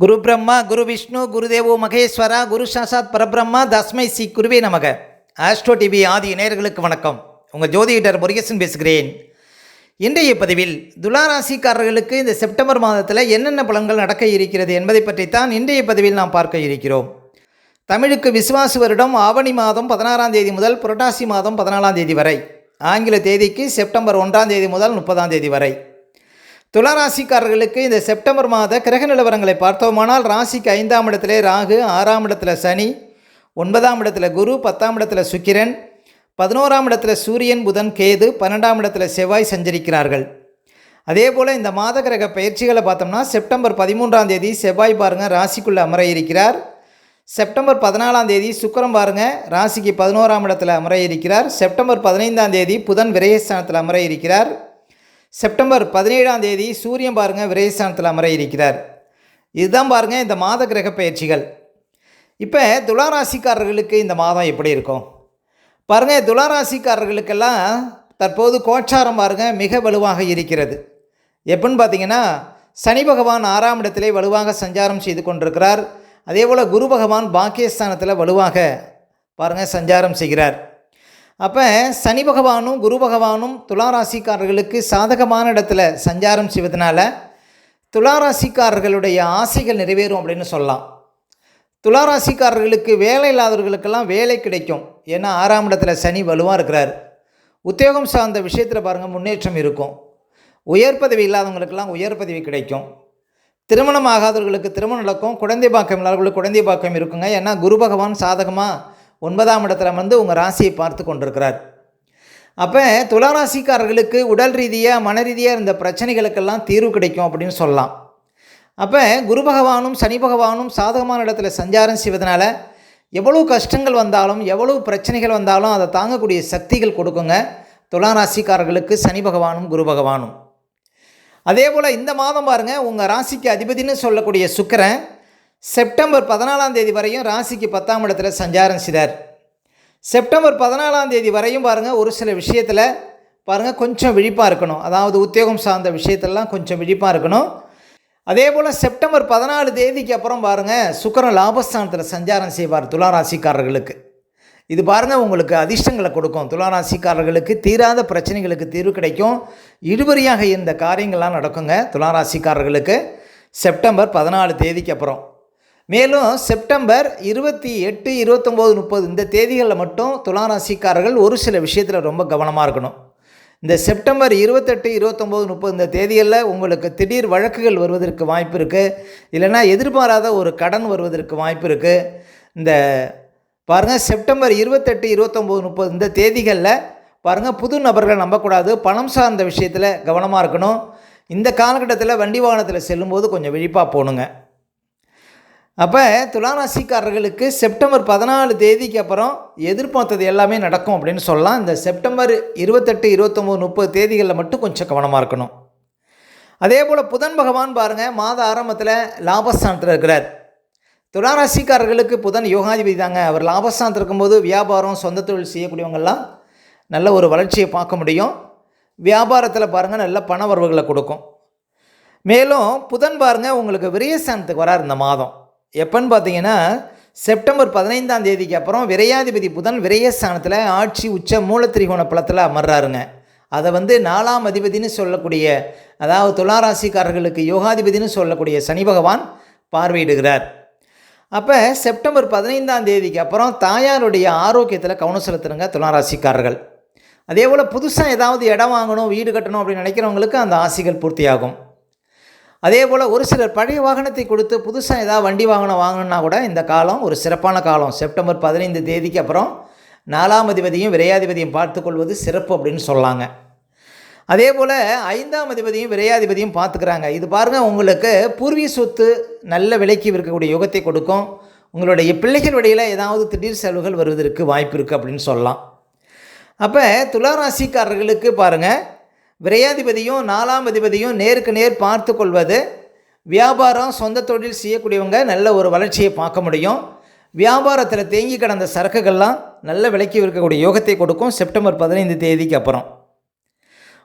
குரு பிரம்மா குரு விஷ்ணு குருதேவோ மகேஸ்வரா குரு சாசாத் பரபிரம்மா தஸ்மை சி குருவே நமக. ஆஸ்ட்ரோ டிவி ஆதி நேயர்களுக்கு வணக்கம். உங்கள் ஜோதிடர் முருகேசன் பேசுகிறேன். இன்றைய பதிவில் துளாராசிக்காரர்களுக்கு இந்த செப்டம்பர் மாதத்தில் என்னென்ன பலன்கள் நடக்க இருக்கிறது என்பதை பற்றித்தான் இன்றைய பதிவில் நாம் பார்க்க இருக்கிறோம். தமிழுக்கு விசுவாசு வருடம் ஆவணி மாதம் பதினாறாம் தேதி முதல் புரட்டாசி மாதம் பதினாலாம் தேதி வரை. ஆங்கில தேதிக்கு செப்டம்பர் ஒன்றாம் தேதி முதல் முப்பதாம் தேதி வரை. துளாராசிக்காரர்களுக்கு இந்த செப்டம்பர் மாத கிரக நிலவரங்களை பார்த்தோமானால் ராசிக்கு ஐந்தாம் இடத்திலே ராகு ஆறாம் இடத்துல சனி ஒன்பதாம் இடத்துல குரு பத்தாம் இடத்துல சுக்கிரன் பதினோராம் இடத்துல சூரியன் புதன் கேது பன்னெண்டாம் இடத்துல செவ்வாய் சஞ்சரிக்கிறார்கள். அதே போல் இந்த மாத கிரக பயிற்சிகளை பார்த்தோம்னா செப்டம்பர் பதிமூன்றாம் தேதி செவ்வாய் பாருங்கள் ராசிக்குள்ளே அமர இருக்கிறார் செப்டம்பர் பதினாலாம் தேதி சுக்கரம் பாருங்க ராசிக்கு பதினோராம் இடத்துல அமர இருக்கிறார் செப்டம்பர் பதினைந்தாம் தேதி புதன் விரயஸ்தானத்தில் அமர இருக்கிறார் செப்டம்பர் பதினேழாம் தேதி சூரியன் பாருங்கள் விரயஸ்தானத்தில் அமர இருக்கிறார் இதுதான் பாருங்கள் இந்த மாத கிரக பயிற்சிகள் இப்போ துளாராசிக்காரர்களுக்கு இந்த மாதம் எப்படி இருக்கும்? பாருங்கள் துளாராசிக்காரர்களுக்கெல்லாம் தற்போது கோச்சாரம் பாருங்கள் மிக வலுவாக இருக்கிறது. எப்படின்னு பார்த்தீங்கன்னா சனி பகவான் ஆறாம் இடத்திலே வலுவாக சஞ்சாரம் செய்து கொண்டிருக்கிறார். அதே போல் குரு பகவான் பாக்கியஸ்தானத்தில் வலுவாக பாருங்கள் சஞ்சாரம் செய்கிறார். அப்போ சனி பகவானும் குரு பகவானும் துளாராசிக்காரர்களுக்கு சாதகமான இடத்துல சஞ்சாரம் செய்வதனால துளாராசிக்காரர்களுடைய ஆசைகள் நிறைவேறும் அப்படின்னு சொல்லலாம். துளாராசிக்காரர்களுக்கு வேலை இல்லாதவர்களுக்கெல்லாம் வேலை கிடைக்கும். ஏன்னா ஆறாம் இடத்துல சனி வலுவாக இருக்கிறார். உத்தியோகம் சார்ந்த விஷயத்தில் பாருங்கள் முன்னேற்றம் இருக்கும். உயர் பதவி இல்லாதவங்களுக்கெல்லாம் உயர் பதவி கிடைக்கும். திருமணம் ஆகாதவர்களுக்கு திருமணம் நடக்கும். குழந்தை பாக்கம் இல்லாதவர்களுக்கு குழந்தை பாக்கம் இருக்குங்க. ஏன்னா குரு பகவான் சாதகமாக ஒன்பதாம் இடத்துல வந்து உங்கள் ராசியை பார்த்து கொண்டிருக்கிறார். அப்போ துளாராசிக்காரர்களுக்கு உடல் ரீதியாக மன ரீதியாக இருந்த பிரச்சனைகளுக்கெல்லாம் தீர்வு கிடைக்கும் அப்படின்னு சொல்லலாம். அப்போ குரு பகவானும் சனி பகவானும் சாதகமான இடத்துல சஞ்சாரம் செய்வதனால எவ்வளோ கஷ்டங்கள் வந்தாலும் எவ்வளோ பிரச்சனைகள் வந்தாலும் அதை தாங்கக்கூடிய சக்திகள் கொடுக்குங்க. துளாராசிக்காரர்களுக்கு சனி பகவானும் குரு பகவானும். அதே போல் இந்த மாதம் பாருங்கள் உங்கள் ராசிக்கு அதிபதினு சொல்லக்கூடிய சுக்கரன் செப்டம்பர் பதினாலாம் தேதி வரையும் ராசிக்கு பத்தாம் இடத்துல சஞ்சாரம் செய்தார். செப்டம்பர் பதினாலாம் தேதி வரையும் பாருங்கள் ஒரு சில விஷயத்தில் பாருங்கள் கொஞ்சம் விழிப்பாக இருக்கணும். அதாவது உத்தியோகம் சார்ந்த விஷயத்திலலாம் கொஞ்சம் விழிப்பாக இருக்கணும். அதே போல் செப்டம்பர் பதினாலு தேதிக்கு அப்புறம் பாருங்கள் சுக்கரன் லாபஸ்தானத்தில் சஞ்சாரம் செய்வார் துளாராசிக்காரர்களுக்கு. இது பாருங்கள் உங்களுக்கு அதிர்ஷ்டங்களை கொடுக்கும். துளாராசிக்காரர்களுக்கு தீராத பிரச்சனைகளுக்கு தீர்வு கிடைக்கும். இழுபறியாக இருந்த காரியங்கள்லாம் நடக்குங்க துளாராசிக்காரர்களுக்கு. செப்டம்பர் பதினாலு தேதிக்கு அப்புறம். மேலும் செப்டம்பர் இருபத்தி எட்டு இருபத்தொம்போது முப்பது இந்த தேதிகளில் மட்டும் துளாராசிக்காரர்கள் ஒரு சில விஷயத்தில் ரொம்ப கவனமாக இருக்கணும். இந்த செப்டம்பர் இருபத்தெட்டு இருபத்தொம்போது முப்பது இந்த தேதிகளில் உங்களுக்கு திடீர் வழக்குகள் வருவதற்கு வாய்ப்பு இருக்குது இல்லைன்னா எதிர்பாராத ஒரு கடன் வருவதற்கு வாய்ப்பு இருக்குது இந்த பாருங்கள் செப்டம்பர் இருபத்தெட்டு இருபத்தொம்போது முப்பது இந்த தேதிகளில் பாருங்கள் புது நபர்கள் நம்பக்கூடாது. பணம் சார்ந்த விஷயத்தில் கவனமாக இருக்கணும். இந்த காலகட்டத்தில் வண்டி வாகனத்தில் செல்லும்போது கொஞ்சம் விழிப்பாக போகணுங்க அப்போ துளாராசிக்காரர்களுக்கு செப்டம்பர் பதினாலு தேதிக்கு அப்புறம் எதிர்பார்த்தது எல்லாமே நடக்கும் அப்படின்னு சொல்லலாம். இந்த செப்டம்பர் இருபத்தெட்டு இருபத்தொம்போது முப்பது தேதிகளில் மட்டும் கொஞ்சம் கவனமாக இருக்கணும். அதே போல் புதன் பகவான் பாருங்கள் மாத ஆரம்பத்தில் லாபஸ்தானத்தில் இருக்கிறார். துளாராசிக்காரர்களுக்கு புதன் யோகாதிபதி தாங்க. அவர் லாபஸ்தானத்தில் இருக்கும்போது வியாபாரம் சொந்த தொழில் செய்யக்கூடியவங்கெல்லாம் நல்ல ஒரு வளர்ச்சியை பார்க்க முடியும். வியாபாரத்தில் பாருங்கள் நல்ல பண வரவுகளை கொடுக்கும். மேலும் புதன் பாருங்கள் உங்களுக்கு விரயஸ்தானத்துக்கு வரார் இந்த மாதம். எப்போன்னு பார்த்தீங்கன்னா செப்டம்பர் பதினைந்தாம் தேதிக்கு அப்புறம் விரையாதிபதி புதன் விரயஸ்தானத்தில் ஆட்சி உச்ச மூலத்திரிகோண பலத்தில் அமர்றாருங்க. அதை வந்து நாலாம் அதிபதினு சொல்லக்கூடிய அதாவது துளாராசிக்காரர்களுக்கு யோகாதிபதினு சொல்லக்கூடிய சனி பகவான் பார்வையிடுகிறார். அப்போ செப்டம்பர் பதினைந்தாம் தேதிக்கு அப்புறம் தாயாருடைய ஆரோக்கியத்தில் கவனம் செலுத்துறங்க துளாராசிக்காரர்கள் அதே போல் புதுசாக ஏதாவது இடம் வாங்கணும் வீடு கட்டணும் அப்படின்னு நினைக்கிறவங்களுக்கு அந்த ஆசைகள் பூர்த்தியாகும். அதே போல் ஒரு சிலர் பழைய வாகனத்தை கொடுத்து புதுசாக ஏதாவது வண்டி வாகனம் வாங்கணுன்னா கூட இந்த காலம் ஒரு சிறப்பான காலம். செப்டம்பர் பதினைந்து தேதிக்கு அப்புறம் நாலாம் அதிபதியும் விரையாதிபதியும் பார்த்துக்கொள்வது சிறப்பு அப்படின்னு சொல்லாங்க. அதே போல் ஐந்தாம் அதிபதியும் விரையாதிபதியும் பார்த்துக்கிறாங்க. இது பாருங்கள் உங்களுக்கு பூர்வீக சொத்து நல்ல விலைக்கு இருக்கக்கூடிய யுகத்தை கொடுக்கும். உங்களுடைய பிள்ளைகள் வழியில் ஏதாவது திடீர் செலவுகள் வருவதற்கு வாய்ப்பு இருக்குது அப்படின்னு சொல்லலாம். அப்போ துளாராசிக்காரர்களுக்கு பாருங்கள் விரையாதிபதியும் நாலாம் அதிபதியும் நேருக்கு நேர் பார்த்து கொள்வது வியாபாரம் சொந்த தொழில் செய்யக்கூடியவங்க நல்ல ஒரு வளர்ச்சியை பார்க்க முடியும். வியாபாரத்தில் தேங்கி கிடந்த சரக்குகள்லாம் நல்ல விலைக்கு இருக்கக்கூடிய யோகத்தை கொடுக்கும் செப்டம்பர் பதினைந்து தேதிக்கு அப்புறம்.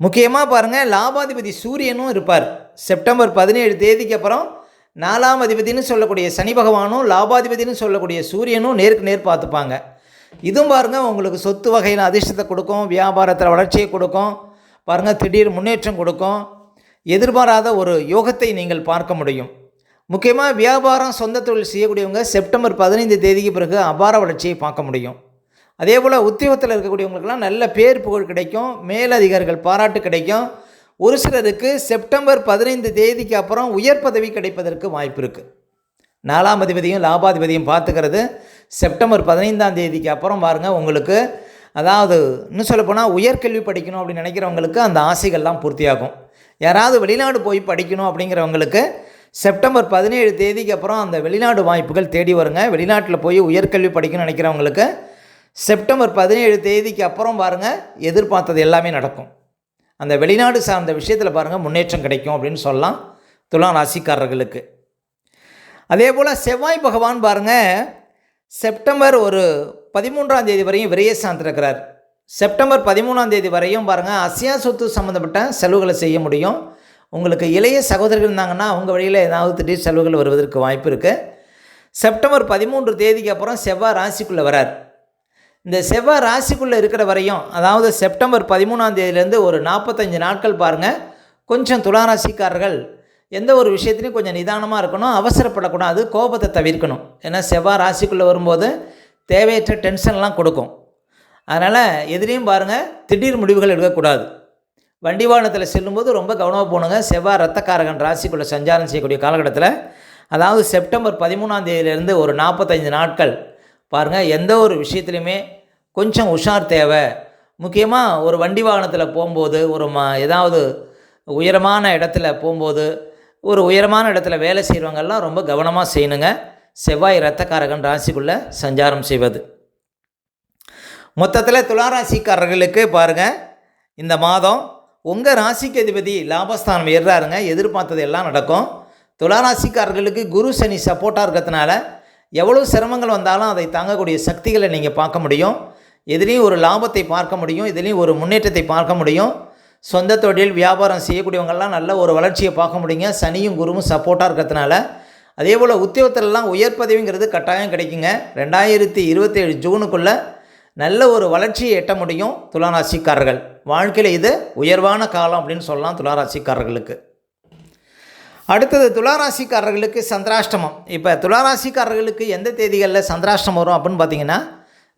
முக்கியமாக பாருங்கள் லாபாதிபதி சூரியனும் இருப்பார். செப்டம்பர் பதினேழு தேதிக்கு அப்புறம் நாலாம் அதிபதினு சொல்லக்கூடிய சனி பகவானும் லாபாதிபதினு சொல்லக்கூடிய சூரியனும் நேருக்கு நேர் பார்த்துப்பாங்க. இதுவும் பாருங்கள் உங்களுக்கு சொத்து வகையில் அதிர்ஷ்டத்தை கொடுக்கும் வியாபாரத்தில் வளர்ச்சியை கொடுக்கும். பாருங்கள் திடீர் முன்னேற்றம் கொடுக்கும். எதிர்பாராத ஒரு யோகத்தை நீங்கள் பார்க்க முடியும். முக்கியமாக வியாபாரம் சொந்த தொழில் செய்யக்கூடியவங்க செப்டம்பர் பதினைந்து தேதிக்கு பிறகு அபார வளர்ச்சியை பார்க்க முடியும். அதே போல் உத்தியோகத்தில் இருக்கக்கூடியவங்களுக்கெல்லாம் நல்ல பேர் புகழ் கிடைக்கும். மேலதிகாரிகள் பாராட்டு கிடைக்கும். ஒரு சிலருக்கு செப்டம்பர் பதினைந்து தேதிக்கு அப்புறம் உயர் பதவி கிடைப்பதற்கு வாய்ப்பு இருக்குது நாலாம் அதிபதியும் லாபாதிபதியும் பார்த்துக்கிறது. செப்டம்பர் பதினைந்தாம் தேதிக்கு அப்புறம் பாருங்கள் உங்களுக்கு அதாவது இன்னும் சொல்லப்போனால் உயர்கல்வி படிக்கணும் அப்படின்னு நினைக்கிறவங்களுக்கு அந்த ஆசைகள்லாம் பூர்த்தியாகும். யாராவது வெளிநாடு போய் படிக்கணும் அப்படிங்கிறவங்களுக்கு செப்டம்பர் பதினேழு தேதிக்கு அப்புறம் அந்த வெளிநாடு வாய்ப்புகள் தேடி வருங்க. வெளிநாட்டில் போய் உயர்கல்வி படிக்கணும்னு நினைக்கிறவங்களுக்கு செப்டம்பர் பதினேழு தேதிக்கு அப்புறம் பாருங்கள் எதிர்பார்த்தது எல்லாமே நடக்கும். அந்த வெளிநாடு சார்ந்த விஷயத்தில் பாருங்கள் முன்னேற்றம் கிடைக்கும் அப்படின்னு சொல்லலாம் துலாம் ராசிக்காரர்களுக்கு. அதே போல் செவ்வாய் பகவான் பாருங்கள் செப்டம்பர் ஒரு பதிமூன்றாம் தேதி வரையும் விரைய சார்ந்திருக்கிறார் செப்டம்பர் பதிமூணாம் தேதி வரையும் பாருங்கள் அசியா சொத்து சம்மந்தப்பட்ட செலவுகளை செய்ய முடியும். உங்களுக்கு இளைய சகோதரர்கள் இருந்தாங்கன்னா அவங்க வழியில் ஏதாவது திடீர் செலவுகள் வருவதற்கு வாய்ப்பு இருக்குது செப்டம்பர் பதிமூன்று தேதிக்கு அப்புறம் செவ்வாய் ராசிக்குள்ளே வரார். இந்த செவ்வாய் ராசிக்குள்ளே இருக்கிற வரையும் அதாவது செப்டம்பர் பதிமூணாம் தேதியிலேருந்து ஒரு நாற்பத்தஞ்சு நாட்கள் பாருங்கள் கொஞ்சம் துளாராசிக்காரர்கள் எந்த ஒரு விஷயத்துலையும் கொஞ்சம் நிதானமாக இருக்கணும் அவசரப்படக்கூடாது கோபத்தை தவிர்க்கணும். ஏன்னா செவ்வாய் ராசிக்குள்ளே வரும்போது தேவையற்ற டென்ஷன்லாம் கொடுக்கும். அதனால் எதிரையும் பாருங்கள் திடீர் முடிவுகள் எடுக்கக்கூடாது. வண்டி வாகனத்தில் செல்லும்போது ரொம்ப கவனமாக போகணுங்க செவ்வாய் ரத்தக்காரகன் ராசிக்குள்ளே சஞ்சாரம் செய்யக்கூடிய காலகட்டத்தில் அதாவது செப்டம்பர் பதிமூணாம் தேதியிலேருந்து ஒரு நாற்பத்தஞ்சு நாட்கள் பாருங்கள் எந்த ஒரு விஷயத்துலையுமே கொஞ்சம் உஷார் தேவை. முக்கியமாக ஒரு வண்டி வாகனத்தில் போகும்போது ஒரு ம ஏதாவது உயரமான இடத்துல போகும்போது ஒரு உயரமான இடத்துல வேலை செய்கிறவங்கெல்லாம் ரொம்ப கவனமாக செய்யணுங்க. செவ்வாய் ரத்தக்காரகன் ராசிக்குள்ளே சஞ்சாரம் செய்வது. மொத்தத்தில் துளாராசிக்காரர்களுக்கு பாருங்கள் இந்த மாதம் உங்கள் ராசிக்கு அதிபதி லாபஸ்தானம் ஏறுறாருங்க. எதிர்பார்த்தது எல்லாம் நடக்கும். துளாராசிக்காரர்களுக்கு குரு சனி சப்போர்ட்டாக இருக்கிறதுனால எவ்வளோ சிரமங்கள் வந்தாலும் அதை தாங்கக்கூடிய சக்திகளை நீங்கள் பார்க்க முடியும். எதுலேயும் ஒரு லாபத்தை பார்க்க முடியும். இதுலேயும் ஒரு முன்னேற்றத்தை பார்க்க முடியும். சொந்த தொழில் வியாபாரம் செய்யக்கூடியவங்கள்லாம் நல்ல ஒரு வளர்ச்சியை பார்க்க முடியுங்க. சனியும் குருவும் சப்போர்ட்டாக இருக்கிறதுனால. அதே போல் உத்தியோகத்திலலாம் உயர் பதவிங்கிறது கட்டாயம் கிடைக்குங்க. ரெண்டாயிரத்தி இருபத்தேழு ஜூனுக்குள்ளே நல்ல ஒரு வளர்ச்சியை எட்ட முடியும் துளாராசிக்காரர்கள். வாழ்க்கையில் இது உயர்வான காலம் அப்படின்னு சொல்லலாம் துளாராசிக்காரர்களுக்கு. அடுத்தது துளாராசிக்காரர்களுக்கு சந்திராஷ்டமம். இப்போ துளாராசிக்காரர்களுக்கு எந்த தேதிகளில் சந்திராஷ்டமம் வரும் அப்படின்னு பார்த்தீங்கன்னா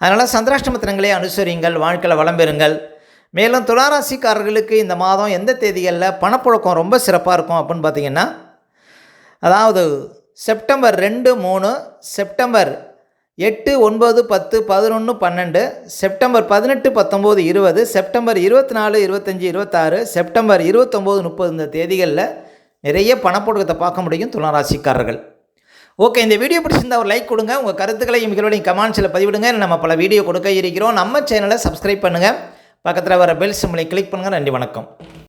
அதனால் சந்திராஷ்டம தினங்களே அனுசரிங்கள் வாழ்க்கையில் வளம் பெறுங்கள். மேலும் துளாராசிக்காரர்களுக்கு இந்த மாதம் எந்த தேதிகளில் பணப்புழக்கம் ரொம்ப சிறப்பாக இருக்கும் அப்படின்னு பார்த்தீங்கன்னா அதாவது செப்டம்பர் ரெண்டு மூணு செப்டம்பர் எட்டு ஒன்பது பத்து பதினொன்று பன்னெண்டு செப்டம்பர் பதினெட்டு பத்தொம்போது இருபது செப்டம்பர் இருபத்தி நாலு இருபத்தஞ்சி இருபத்தாறு செப்டம்பர் இருபத்தொம்போது முப்பது இந்த தேதிகளில் நிறைய பணப்புழக்கத்தை பார்க்க முடியும் துளாராசிக்காரர்கள். ஓகே இந்த வீடியோ பிடிச்சிருந்தா ஒரு லைக் கொடுங்க. உங்கள் கருத்துக்களையும் மிகவும் கமெண்ட்ஸில் பதிவிடுங்க. நம்ம பல வீடியோ கொடுக்க இருக்கிறோம். நம்ம சேனலை சப்ஸ்கிரைப் பண்ணுங்கள் பக்கத்தில் வர பெல் சிம்லை கிளிக் பண்ணுங்கள் நன்றி வணக்கம்.